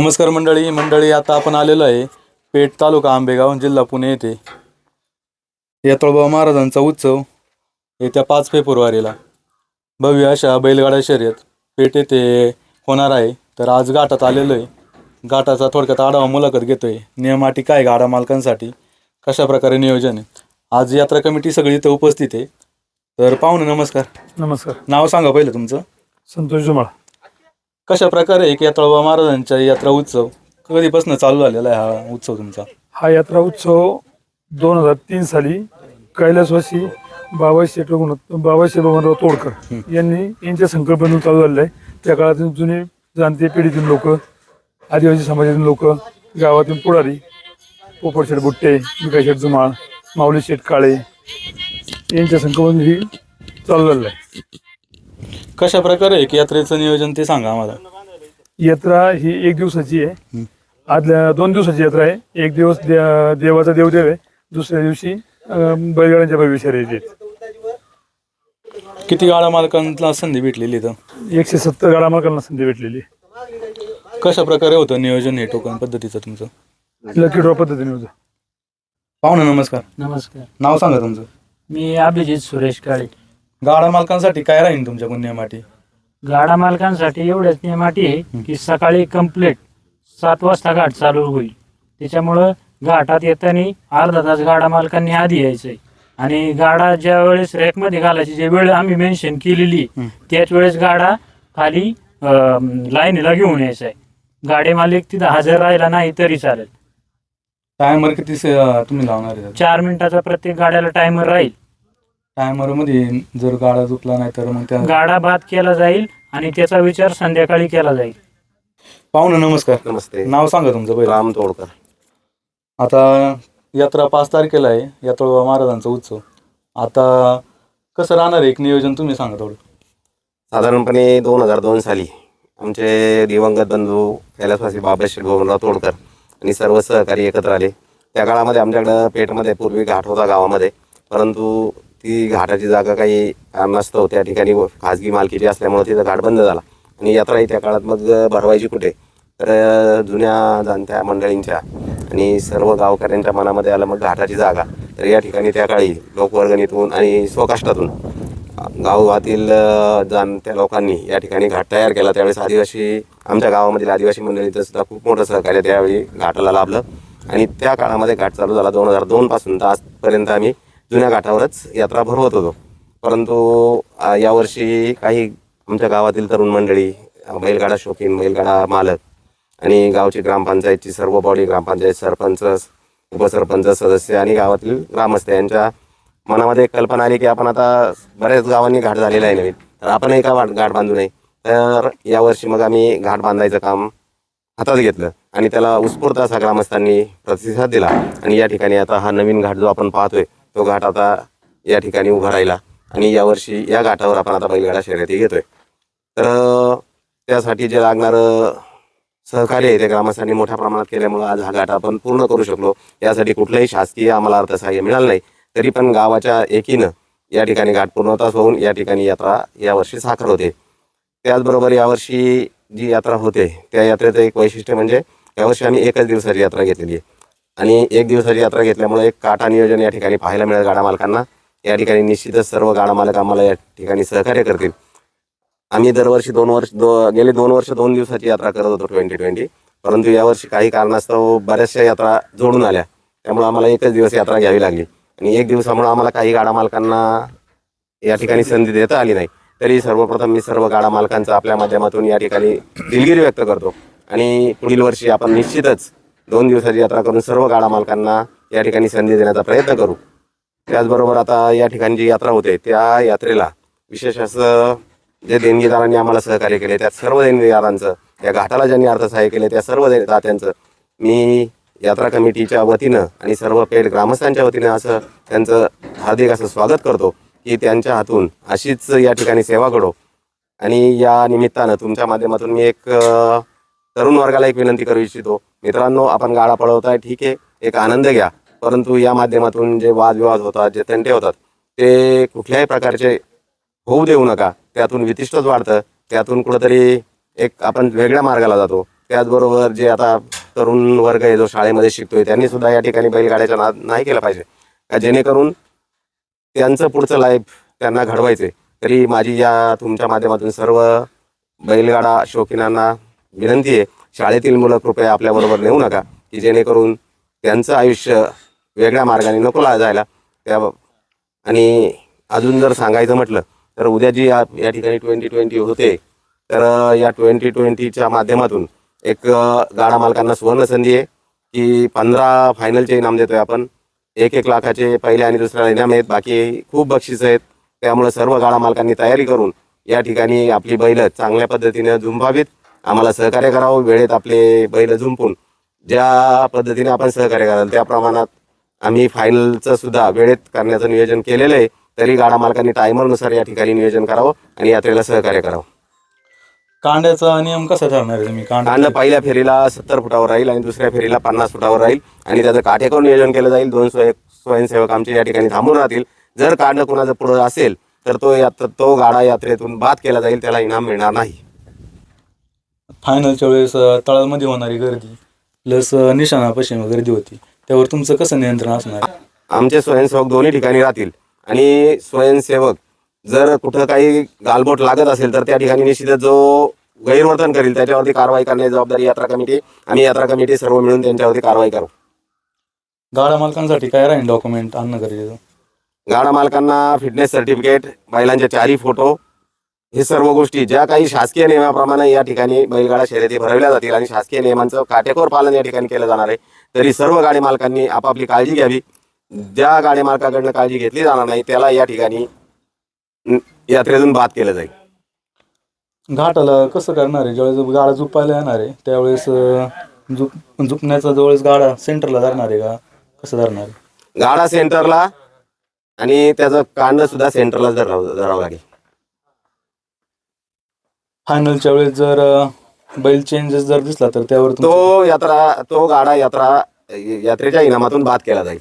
नमस्कार मंडळी मंडळी आता आपण आलेलो आहे पेठ तालुका आंबेगाव जिल्हा पुणे येथे. यात्रोबा महाराजांचा उत्सव येत्या पाच फेब्रुवारीला. भव्य अशा बैलगाडा शर्यत पेठ येथे होणार आहे. तर आज घाटात आलेलो आहे. घाटाचा थोडक्यात आढावा मुलाखत घेतोय. नियम अटी काय गाडा मालकांसाठी? कशा प्रकारे नियोजन आहे? आज यात्रा कमिटी सगळी इथं उपस्थित आहे. तर पाहुणे नमस्कार. नमस्कार. नाव सांगा पहिलं तुमचं. संतोष जुमाळ. कशा प्रकारे एक यात्रोबा महाराजांचा यात्रा उत्सव कधीपासून चालू झालेला आहे हा उत्सव तुमचा? हा यात्रा उत्सव दोन हजार तीन साली कैलासवासी बाबाशे रघुनाथ बाबाशे बबनराव तोडकर यांनी यांच्या संकल्पनेतून चालू झालेलं आहे. त्या काळातील जुने जाणते पिढीतील लोक आदिवासी समाजातील लोक गावातील पुढारी पोपटशेठ बुट्टे विकाशेठ जुमाळ माऊली शेठ काळे यांच्या संकल्पनेतून ही चालू झालेलं आहे. कशा प्रकारे एक यात्रेचं नियोजन ते सांगा आम्हाला. यात्रा ही एक दिवसाची आहे. आदल्या दोन दिवसाची यात्रा आहे. एक दिवस दे- देवाचा देवदेव आहे. दुसऱ्या दिवशी अं, बैलगाड्यांच्या भव्य शर्यती आहेत किती गाडा मालकांना संधी भेटलेली इथं? एकशे सत्तर गाडा मालकांना संधी भेटलेली. आहे. कशा प्रकारे होतं नियोजन हे टोकन पद्धतीचं तुमचं? लकी ड्रॉ पद्धतीने होतं. पाहुणे नमस्कार. नमस्कार. नाव सांगा तुमचं. मी अभिजित सुरेश काळे. गाडा मालकांसाठी काय राहील तुमच्याकडून नियमाटी गाडा मालकांसाठी एवढ्याच नियम अटी आहे की सकाळी कंप्लीट सात वाजता घाट चालू होईल. त्याच्यामुळं घाटात येताना अर्धा तास गाडा मालकांनी आधी यायचंय. आणि गाडा ज्या वेळेस रॅकमध्ये घालायची जे वेळ आम्ही मेन्शन केलेली. त्याच वेळेस गाडा खाली लाईनीला घेऊन यायचा आहे गाडी मालिक तिथं हजर राहिला नाही तरी चालेल. टायमर किती तुम्ही लावणार चार मिनिटाचा प्रत्येक गाड्याला टायमर राहील. टायमरमध्ये जर गाडा चुकला नाही तर मग त्या गाडा बाद केला जाईल आणि त्याचा विचार संध्याकाळी केला जाईल. पाहुणे नमस्कार. नमस्ते. नाव सांगा तुमचं पहिलं. राम तोडकर. आता यात्रा पाच तारखेला आहे यात्रोबा महाराजांचा उत्सव. आता कसं राहणार आहे एक नियोजन तुम्ही सांगा थोडं. साधारणपणे दोन हजार दोन साली आमचे दिवंगत बंधू कैलासवासी बाबाश्री गोविंदराव तोडकर आणि सर्व सहकारी एकत्र आले. त्या काळामध्ये आमच्याकडं पेठमध्ये पूर्वी घाट होता गावामध्ये. परंतु ती घाटाची जागा काही नसतं त्या ठिकाणी खाजगी मालकीची असल्यामुळे तिथं घाट बंद झाला. आणि यात्राही त्या काळात मग भरवायची कुठे? तर जुन्या जाणत्या मंडळींच्या आणि सर्व गावकऱ्यांच्या मनामध्ये आलं मग घाटाची जागा. तर या ठिकाणी त्या काळी लोकवर्गणीतून आणि स्वकष्टातून गावातील जाणत्या लोकांनी या ठिकाणी घाट तयार केला. त्यावेळेस आदिवासी आमच्या गावामधील आदिवासी मंडळीचं सुद्धा खूप मोठं सहकार्य त्यावेळी घाटाला लाभलं. आणि त्या काळामध्ये घाट चालू झाला दोन हजार दोन पासून. तर आजपर्यंत आम्ही जुन्या घाटावरच यात्रा भरवत होतो. परंतु यावर्षी काही आमच्या गावातील तरुण मंडळी बैलगाडा शौकीन बैलगाडा मालक आणि गावची ग्रामपंचायतची सर्व बॉडी ग्रामपंचायत सरपंच उपसरपंच सदस्य आणि गावातील ग्रामस्थ यांच्या मनामध्ये एक कल्पना आली की आपण आता बऱ्याच गावांनी घाट झालेला आहे नवीन. तर आपणही का वाट- घाट बांधू नये? तर यावर्षी मग आम्ही घाट बांधायचं काम हातात घेतलं आणि त्याला उत्स्फूर्त असा ग्रामस्थांनी प्रतिसाद दिला. आणि या ठिकाणी आता हा नवीन घाट जो आपण पाहतोय तो घाट आता या ठिकाणी उभा राहिला. आणि यावर्षी या घाटावर आपण आता बैलगाडा शर्यती घेतोय. तर त्यासाठी जे लागणारं सहकार्य आहे ते ग्रामस्थांनी मोठ्या प्रमाणात केल्यामुळं आज हा घाट आपण पूर्ण करू शकलो. यासाठी कुठलंही शासकीय आम्हाला अर्थसहाय्य मिळालं नाही. तरी पण गावाच्या एकीनं या ठिकाणी घाट पूर्णतास होऊन या ठिकाणी यात्रा यावर्षी साखर होते. त्याचबरोबर यावर्षी जी यात्रा होते त्या यात्रेचं एक वैशिष्ट्य म्हणजे यावर्षी आम्ही एकच दिवसाची यात्रा घेतलेली आहे. आणि एक दिवसाची यात्रा घेतल्यामुळे एक काटा नियोजन या ठिकाणी पाहायला मिळेल गाडा मालकांना. या ठिकाणी निश्चितच सर्व गाडा मालक आम्हाला या ठिकाणी सहकार्य करतील. आम्ही दरवर्षी दोन वर्ष दो गेले दोन वर्ष दोन दिवसाची यात्रा करत होतो ट्वेंटी ट्वेंटी. परंतु यावर्षी काही कारणास्तव बऱ्याचशा यात्रा जोडून आल्या. त्यामुळे आम्हाला एकच दिवस यात्रा घ्यावी लागली. आणि एक दिवसामुळे आम्हाला काही गाडा मालकांना या ठिकाणी संधी देता आली नाही. तरी सर्वप्रथम मी सर्व गाडा मालकांचा आपल्या माध्यमातून या ठिकाणी दिलगिरी व्यक्त करतो. आणि पुढील वर्षी आपण निश्चितच दोन दिवसाची यात्रा करून सर्व गाडा मालकांना या ठिकाणी संधी देण्याचा प्रयत्न करू. त्याचबरोबर आता या ठिकाणी जी यात्रा होते त्या यात्रेला विशेष असं जे देणगीदारांनी आम्हाला सहकार्य केले त्या सर्व देणगीदारांचं या घाटाला ज्यांनी अर्थसहाय्य केले त्या सर्व दात्यांचं मी यात्रा कमिटीच्या वतीनं आणि सर्व पेठ ग्रामस्थांच्या वतीनं असं त्यांचं हार्दिक असं स्वागत करतो की त्यांच्या हातून अशीच या ठिकाणी सेवा घडो. आणि या निमित्तानं तुमच्या माध्यमातून मी एक तरुण वर्गाला एक विनंती करू इच्छितो. मित्रांनो आपण गाडा पळवताय ठीक आहे. एक आनंद घ्या. परंतु या माध्यमातून जे वादविवाद होतात जे तंटे होतात ते कुठल्याही प्रकारचे होऊ देऊ नका. त्यातून वितिष्ठच वाढतं. त्यातून कुठंतरी एक आपण वेगळ्या मार्गाला जातो. त्याचबरोबर जे आता तरुण वर्ग आहे जो शाळेमध्ये शिकतोय त्यांनी सुद्धा या ठिकाणी बैलगाड्याचा नाद नाही केला पाहिजे. का जेणेकरून त्यांचं पुढचं लाईफ त्यांना घडवायचे तरी माझी या तुमच्या माध्यमातून सर्व बैलगाडा शौकीनांना विनंती आहे शाळेतील मुलं कृपया आपल्याबरोबर नेऊ नका की जेणेकरून त्यांचं आयुष्य वेगळ्या मार्गाने नकोला जायला. त्या आणि अजून जर सांगायचं म्हटलं तर उद्या जी या या ठिकाणी ट्वेंटी ट्वेंटी होते तर या ट्वेंटी ट्वेंटीच्या माध्यमातून एक गाडा मालकांना सुवर्ण संधी आहे की पंधरा फायनलचे इनाम देतोय आपण. एक एक लाखाचे पहिले आणि दुसऱ्या इनाम आहेत बाकी खूप बक्षीस आहेत. त्यामुळे सर्व गाडा मालकांनी तयारी करून या ठिकाणी आपली बैल चांगल्या पद्धतीने झुंबावीत. आम्हाला सहकार्य करावं वेळेत आपले बैल झुंपून ज्या पद्धतीने आपण सहकार्य कराल त्या प्रमाणात आम्ही फायनलचं सुद्धा वेळेत करण्याचं नियोजन केलेलं आहे. तरी गाडा मालकांनी टायमरनुसार या ठिकाणी नियोजन करावं आणि यात्रेला सहकार्य करावं. कांड्याचा नियम कसा ठरणार आहे तुम्ही? कांड पहिल्या फेरीला सत्तर फुटावर राहील आणि दुसऱ्या फेरीला पन्नास फुटावर राहील आणि त्याचं काटेकोर नियोजन केलं जाईल. दोन स्वय स्वयंसेवक आमचे या ठिकाणी थांबून राहतील. जर कांड कुणाचं पुढं असेल तर तो यात्र तो गाडा यात्रेतून बाद केला जाईल त्याला इनाम मिळणार नाही. फायनलच्या वेळेस तळामध्ये होणारी गर्दी प्लस निशाणा पश्चिम गर्दी होती. त्यावर तुमचं कसं नियंत्रण असणार? आमचे स्वयंसेवक दोन्ही ठिकाणी राहतील. आणि स्वयंसेवक जर कुठं काही गालबोट लागत असेल तर त्या ठिकाणी निश्चितच जो गैरवर्तन करेल त्याच्यावरती कारवाई करण्याची जबाबदारी यात्रा कमिटी आम्ही यात्रा कमिटी सर्व मिळून त्यांच्यावरती कारवाई करू. गाडा मालकांसाठी काय राहील डॉक्युमेंट आणणं गरजेचं? गाडा मालकांना फिटनेस सर्टिफिकेट बैलांचे चारही फोटो हे सर्व गोष्टी ज्या काही शासकीय नियमाप्रमाणे या ठिकाणी बैलगाडा शर्यती भरवल्या जातील आणि शासकीय नियमांचं काटेकोर पालन या ठिकाणी केलं जाणार आहे तरी सर्व गाडी मालकांनी आपापली काळजी घ्यावी. ज्या गाडी मालकाकडनं काळजी घेतली जाणार नाही त्याला या ठिकाणी यात्रेतून बाद केलं जाईल. घाटाला कसं करणार आहे? ज्यावेळेस गाडा झुपायला येणार आहे त्यावेळेस झुप झुपण्याचा जवळच गाडा सेंटरला धरणार आहे का? कसं धरणार आहे? गाडा सेंटरला आणि त्याचं कांड सुद्धा सेंटरलाच धरावं धरावं लागेल. फायनलच्या वेळेस जर बैल चेंजेस जर दिसला तर त्यावर तुमचं- तो यात्रा तो गाडा यात्रा यात्रेच्या इनामातून बाद केला जाईल.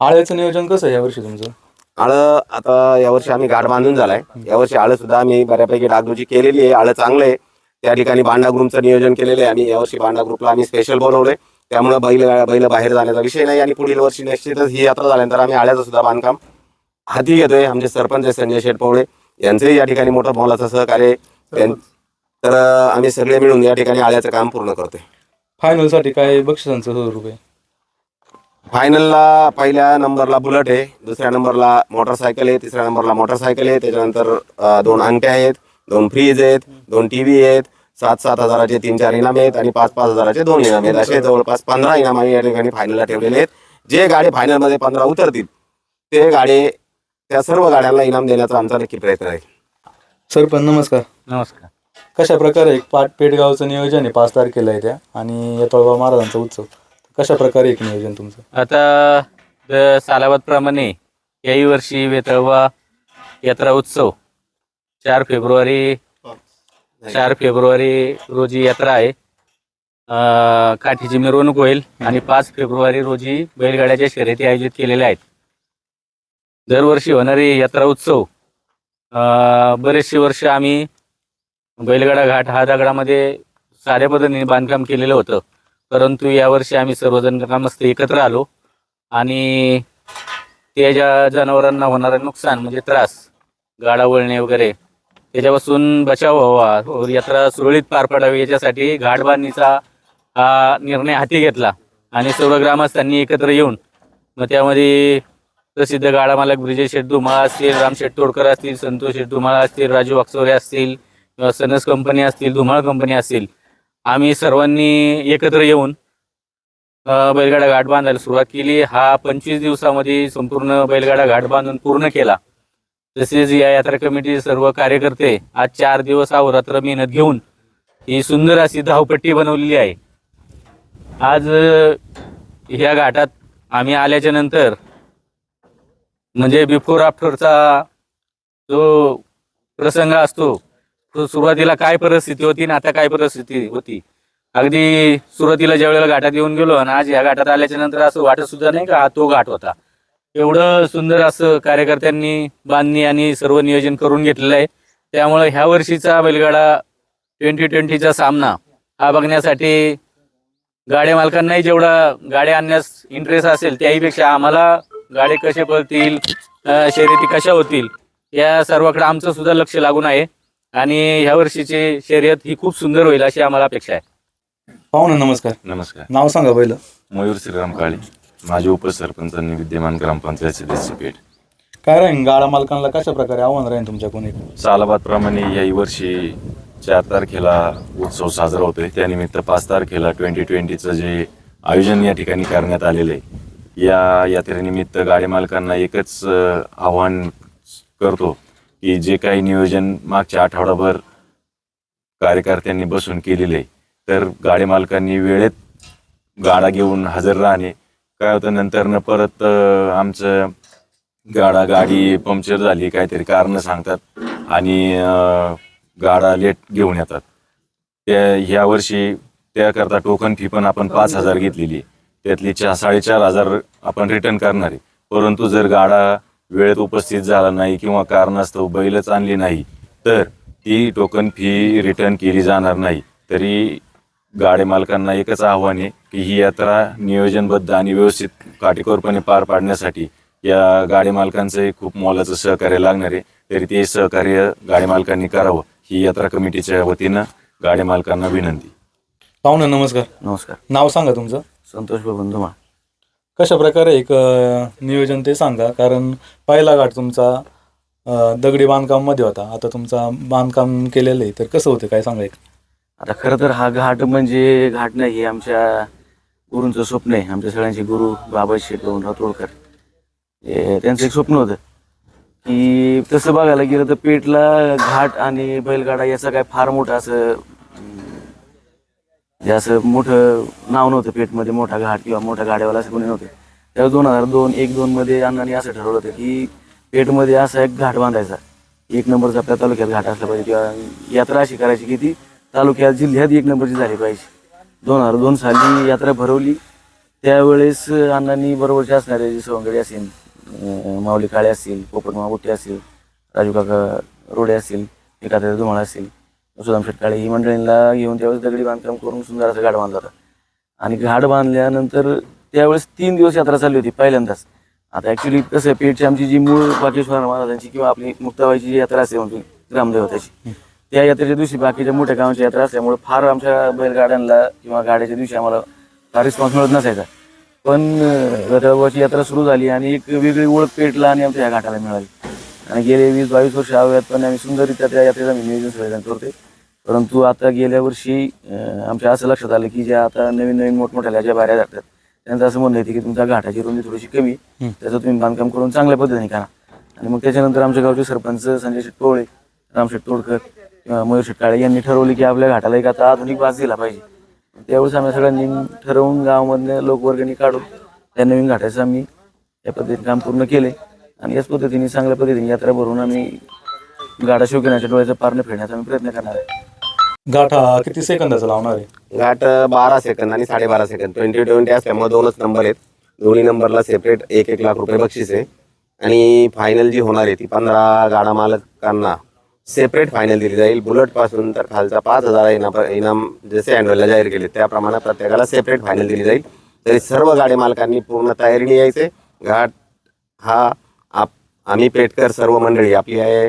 आळ्याचं नियोजन कसं आहे यावर्षी तुमचं? आळं आता यावर्षी आम्ही गाठ बांधून झालाय. यावर्षी आळं सुद्धा आम्ही बऱ्यापैकी डागडुजी केलेली आहे. आळं चांगलं आहे. त्या ठिकाणी बांडा ग्रुपचं नियोजन केलेलं आहे. आम्ही यावर्षी बांडा ग्रुपला आम्ही स्पेशल बोलवलंय त्यामुळे बैल बैल बाहेर जाण्याचा विषय नाही. आणि पुढील वर्षी निश्चितच ही यात्रा झाल्यानंतर आम्ही आळ्याचं सुद्धा बांधकाम हाती घेतोय. आमचे सरपंच आहे संजय शेटपवळे यांचंही या ठिकाणी मोठं मोलाचं सहकार्य आहे. त्यां- तर अं, आम्ही सगळे मिळून या ठिकाणी आळ्याचं काम पूर्ण करतोय. फायनलसाठी काय बक्षिसांचं स्वरूप आहे फायनलला पहिल्या नंबरला बुलेट आहे दुसऱ्या नंबरला मोटरसायकल आहे तिसऱ्या नंबरला मोटरसायकल आहे त्याच्यानंतर अं, दोन अंगठ्या आहेत दोन फ्रीज आहेत दोन टीव्ही आहेत सात सात हजाराचे तीन चार इनाम आहेत आणि पाच पाच हजाराचे दोन इनाम आहेत. असे जवळपास पंधरा इनाम आम्ही या ठिकाणी फायनलला ठेवलेले आहेत. जे गाडी फायनलमध्ये पंधरा उतरतील ते गाडी त्या सर्व गाड्यांना इनाम देण्याचा आमचा नक्की प्रयत्न आहे. सरपंच नमस्कार. नमस्कार. कशा प्रकारे एक पाट पेटगावचं नियोजन आहे? पाच तारखेला आहे त्या. आणि येतोळबा महाराजांचा उत्सव. कशा प्रकारे एक नियोजन तुमचं? आता द- सालाबादप्रमाणे याही वर्षी वेतळवा यात्रा उत्सव चार फेब्रुवारी चार फेब्रुवारी रोजी यात्रा आहे. अं, काठीची मिरवणूक होईल आणि पाच फेब्रुवारी रोजी बैलगाड्याच्या शर्यती आयोजित केलेल्या आहेत. दरवर्षी होणारी यात्रा उत्सव बरेचसे वर्ष आम्ही बैलगाडा घाट हा दगडामध्ये साध्या पद्धतीने बांधकाम केलेलं होतं. परंतु यावर्षी आम्ही सर्वजण ग्रामस्थ एकत्र आलो आणि ते ज्या जनावरांना होणारं नुकसान म्हणजे त्रास गाडा वळणे वगैरे त्याच्यापासून बचाव व्हावा यात्रा सुरळीत पार पडावी याच्यासाठी घाट बांधणीचा हा निर्णय हाती घेतला आणि सर्व ग्रामस्थांनी एकत्र येऊन मग त्यामध्ये प्रसिद्ध गाडा मालक ब्रिजेश शेठ धुमाळ असतील राम शेठ तोडकर असतील संतोष शेठ धुमाळ असतील राजू वाकचोरे असतील किंवा सनस कंपनी असतील धुमाळ कंपनी असतील. आम्ही सर्वांनी एकत्र येऊन बैलगाडा घाट बांधायला सुरुवात केली. हा पंचवीस दिवसामध्ये संपूर्ण बैलगाडा घाट बांधून पूर्ण केला. तसेच या यात्रा कमिटी सर्व कार्यकर्ते आज चार दिवस अहोरात्र मेहनत घेऊन ही सुंदर अशी धावपट्टी बनवलेली आहे. आज ह्या घाटात आम्ही आल्याच्यानंतर म्हणजे बिफोर आफ्टरचा जो प्रसंग असतो तो सुरुवातीला काय परिस्थिती होती आणि आता काय परिस्थिती होती? अगदी सुरुवातीला ज्या वेळेला घाटात येऊन गेलो आणि आज ह्या घाटात आल्याच्यानंतर असं वाटत सुद्धा नाही का तो घाट होता. एवढं सुंदर असं कार्यकर्त्यांनी बांधणी आणि सर्व नियोजन करून घेतलेलं आहे. त्यामुळे ह्या वर्षीचा बैलगाडा ट्वेंटी ट्वेंटीचा सामना हा बघण्यासाठी गाड्या मालकांनाही जेवढा गाड्या आणण्यास इंटरेस्ट असेल त्याहीपेक्षा आम्हाला गाडी कसे पळतील शर्यती कशा होतील या सर्वाकडे आमचं सुद्धा लक्ष लागून आहे. आणि ह्या वर्षीची शर्यत ही खूप सुंदर होईल अशी आम्हाला अपेक्षा आहे. पाहुणे नमस्कार. नमस्कार. नाव सांगा पहिलं. मयूर श्रीराम काळे. माजी उपसरपंचांनी विद्यमान ग्रामपंचायत सदस्य पेठ. काय राहील गाडा मालकांना कशा प्रकारे आव्हान राहील तुमच्याकडून एक सालाबादप्रमाणे याही वर्षी चार तारखेला उत्सव साजरा होतोय. त्यानिमित्त पाच तारखेला ट्वेंटी ट्वेंटीचं जे आयोजन या ठिकाणी करण्यात आलेलं आहे. या यात्रेनिमित्त गाडी मालकांना एकच आव्हान करतो की जे काही नियोजन मागच्या आठवडाभर कार्यकर्त्यांनी बसून केलेले आहे तर गाडी मालकांनी वेळेत गाडा घेऊन हजर राहणे काय होतं नंतरनं परत आमचं गाडा गाडी पंक्चर झाली काहीतरी कारणं सांगतात आणि गाडा लेट घेऊन येतात त्या ह्या वर्षी त्याकरता टोकन फी पण आपण पाच हजार घेतलेली आहे. त्यातली चा साडेचार हजार आपण रिटर्न करणार आहे. परंतु जर गाडा वेळेत उपस्थित झाला नाही किंवा कारणास्तव बैलच आणली नाही तर ती टोकन फी रिटर्न केली जाणार नाही. तरी गाडी मालकांना एकच आव्हान आहे की ही यात्रा नियोजनबद्ध आणि व्यवस्थित काटेकोरपणे पार पाडण्यासाठी या गाडी मालकांचंही खूप मोलाचं सहकार्य लागणार आहे. तरी ते सहकार्य गाडी मालकांनी करावं. ही यात्रा कमिटीच्या वतीनं गाडी मालकांना विनंती. पाहुणे नमस्कार. नमस्कार. नाव सांगा तुमचं. संतोष बाबन धुमाळ कशा प्रकारे एक अं, नियोजन ते सांगा? कारण पहिला घाट तुमचा अं, दगडी बांधकाममध्ये होता. आता तुमचा बांधकाम केलेलं आहे. तर कसं होतं? काय सांगा एक? आता खरं तर हा घाट म्हणजे घाट नाही हे आमच्या गुरूंचं स्वप्न आहे. आमच्या सगळ्यांचे गुरु बाबा शेठ गौंडराव तोडकर हे त्यांचं एक स्वप्न होतं. की तसं बघायला गेलं तर पेटला घाट आणि बैलगाडा याचा काय फार मोठं असं जे असं मोठं नाव नव्हतं पेठमध्ये मोठा घाट किंवा मोठ्या गाड्यावाला असं कोणी नव्हते. त्यावेळेस दोन हजार दोन एक दोन मध्ये अण्णांनी असं ठरवलं होतं की पेठमध्ये असा एक घाट बांधायचा. एक नंबरचा आपल्या तालुक्यात घाट असला पाहिजे किंवा यात्रा अशी करायची की ती तालुक्यात जिल्ह्यात एक नंबरची झाली पाहिजे. दोन हजार दोन साली यात्रा भरवली. त्यावेळेस अण्णांनी बरोबरचे असणारे जे सवंगडे असेल माऊली काळे असतील पोपट माबुट्टे असतील राजू काका रोडे असतील एखाद्या धुमाळ असतील सुदाम शेटकाळे ही मंडळींना घेऊन त्यावेळेस दगडी बांधकाम करून सुंदर असं घाट बांधला होता. आणि घाट बांधल्यानंतर त्यावेळेस तीन दिवस यात्रा चालली होती पहिल्यांदाच. आता ऍक्च्युली कसं आहे, पेठची आमची जी मूळ बाकेश्वर महाराजांची किंवा आपली मुक्ताबाईची जी यात्रा असते म्हणजे ग्रामदेवताची त्या यात्रेच्या दिवशी बाकीच्या मोठ्या गावांची यात्रा असल्यामुळे फार आमच्या बैलगाड्यांना किंवा गाड्याच्या दिवशी आम्हाला फार रिस्पॉन्स मिळत नसायचा. पण अं, रथबाबाची यात्रा सुरू झाली आणि एक वेगळी ओळख पेटला आणि आमच्या या घाटाला मिळाली. आणि गेले वीस बावीस वर्ष आव्यात पण आम्ही सुंदररित्या त्या यात्रेचं आम्ही नियोजन सगळेजण परंतु आता गेल्या वर्षी आमच्या असं लक्षात आलं की ज्या आता नवीन नवीन मोठमोठ्या ज्या बाऱ्या जातात त्यांचं असं म्हणणं येते की तुमच्या घाटाची रुंदी थोडीशी कमी त्याचं तुम्ही बांधकाम करून चांगल्या पद्धतीने करा. आणि मग त्याच्यानंतर आमच्या गावचे सरपंच संजय शेट पोळे रामशेठ तोडकर मयूर शेट काळे यांनी ठरवले की आपल्या घाटाला एक आता आधुनिक बाज दिला पाहिजे. त्यावेळेस आम्ही सगळ्यांनी ठरवून गावामधल्या लोकवर्गणी काढून त्या नवीन घाटाचं आम्ही या पद्धतीने काम पूर्ण केले. आणि याच पद्धतीने चांगल्या पद्धतीने यात्रा भरून आम्ही गाडा शिवकिनाच्या डोळ्याचं पारणं फेडण्याचा आम्ही प्रयत्न करणार आहे. घाट किती सेकंदाचा लावणार आहे? घाट बारा सेकंद आणि साडेबारा सेकंद. ट्वेंटी ट्वेंटी असल्यामुळे दोनच नंबर आहेत. दोन्ही नंबरला सेपरेट एक एक लाख रुपये बक्षीस आहे. आणि फायनल जी होणार आहे ती पंधरा गाडा मालकांना सेपरेट फायनल दिली जाईल. बुलेटपासून तर खालचा पाच हजार इनाम इनाम जसे अँडवेलला जाहीर केले त्याप्रमाणे प्रत्येकाला सेपरेट फायनल दिली जाईल. तरी सर्व गाडी मालकांनी पूर्ण तयारीने यायचे. घाट हा आप आम्ही पेटकर सर्व मंडळी आपली आहे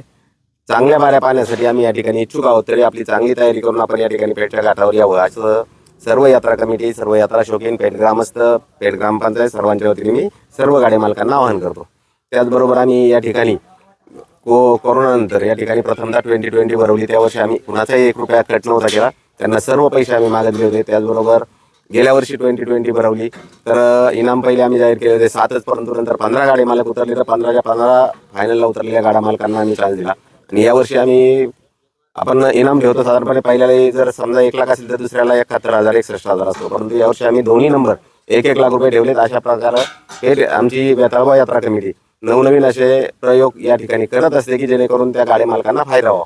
चांगल्या बाऱ्या पाहण्यासाठी आम्ही या ठिकाणी इच्छुक आहोत. तरी आपली चांगली तयारी करून आपण या ठिकाणी पेठच्या घाटावर यावं असं सर्व यात्रा कमिटी सर्व यात्रा शौकीन पेठ ग्रामस्थ पेठ ग्रामपंचायत सर्वांच्या वतीने मी सर्व गाडी मालकांना आवाहन करतो. त्याचबरोबर आम्ही या ठिकाणी को कोरोनानंतर या ठिकाणी प्रथमदा ट्वेंटी ट्वेंटी भरवली. त्या वर्षी आम्ही कुणाचाही एक रुपया कट नव्हता केला. त्यांना सर्व पैसे आम्ही मागितले होते. त्याचबरोबर गेल्या वर्षी ट्वेंटी ट्वेंटी भरवली. तर इनाम पहिले आम्ही जाहीर केले होते. सातच परंतु नंतर पंधरा गाडी मालक उतरले. तर पंधराच्या पंधरा फायनलला उतरलेल्या गाड्या मालकांना आम्ही चान्स दिला. आणि यावर्षी आम्ही आपण इनाम ठेवतो साधारणपणे पहिल्याला जर समजा एक लाख असेल तर दुसऱ्याला एकाहत्तर हजार एकसष्ट हजार असतो. परंतु यावर्षी आम्ही दोन्ही नंबर एक एक लाख रुपये ठेवलेत अशा प्रकारे हे आमची बेताळबा यात्रा कमिटी नवनवीन असे प्रयोग या ठिकाणी करत असते की जेणेकरून त्या गाडी मालकांना फायदा व्हावा.